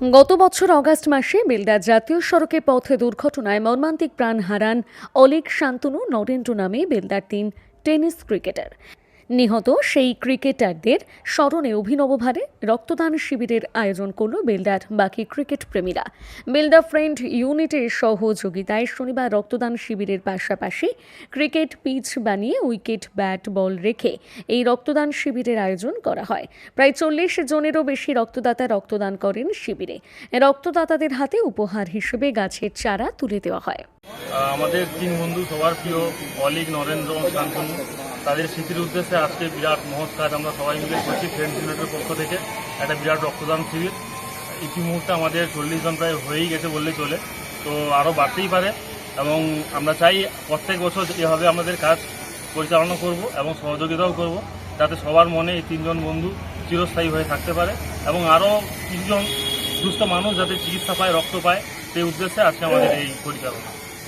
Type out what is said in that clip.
গত বছর অগাস্ট মাসে বেলদা জাতীয় সড়কে পথে দুর্ঘটনায় মর্মান্তিক প্রাণ হারান অলিক শান্তনু নরেন্দ্র নামে বেলদার তিন টেনিস ক্রিকেটার। নিহত সেই ক্রিকেটারদের স্মরণে অভিনবভাবে রক্তদান শিবিরের আয়োজন করল বেলদার বাকি ক্রিকেট প্রেমীরা। বেলদা ফ্রেন্ড ইউনিটের সহযোগিতায় শনিবার রক্তদান শিবিরের পাশাপাশি ক্রিকেট পিচ বানিয়ে উইকেট, ব্যাট, বল রেখে এই রক্তদান শিবিরের আয়োজন করা হয়। প্রায় চল্লিশ জনেরও বেশি রক্তদাতা রক্তদান করেন শিবিরে। রক্তদাতাদের হাতে উপহার হিসেবে গাছের চারা তুলে দেওয়া হয়। আমাদের তিন বন্ধু সবার প্রিয় অলিক নরেন্দ্র শান্তনু তাদের স্মৃতির উদ্দেশ্যে আজকে বিরাট মহৎ কাজ আমরা সবাই মিলে করছি ফ্রেন্ডস ইউনিটের পক্ষ থেকে। একটা বিরাট রক্তদান শিবির। ইতিমুহূর্তে আমাদের চল্লিশ জন প্রায় হয়েই গেছে বললে চলে। তো আরও বাড়তেই পারে এবং আমরা চাই প্রত্যেক বছর এভাবে আমাদের কাজ পরিচালনা করব এবং সহযোগিতাও করব যাতে সবার মনে এই তিনজন বন্ধু চিরস্থায়ী হয়ে থাকতে পারে এবং আরও কিছুজন দুস্থ মানুষ যাতে চিকিৎসা পায়, রক্ত পায়, সেই উদ্দেশ্যে আজকে আমাদের এই পরিচালনা।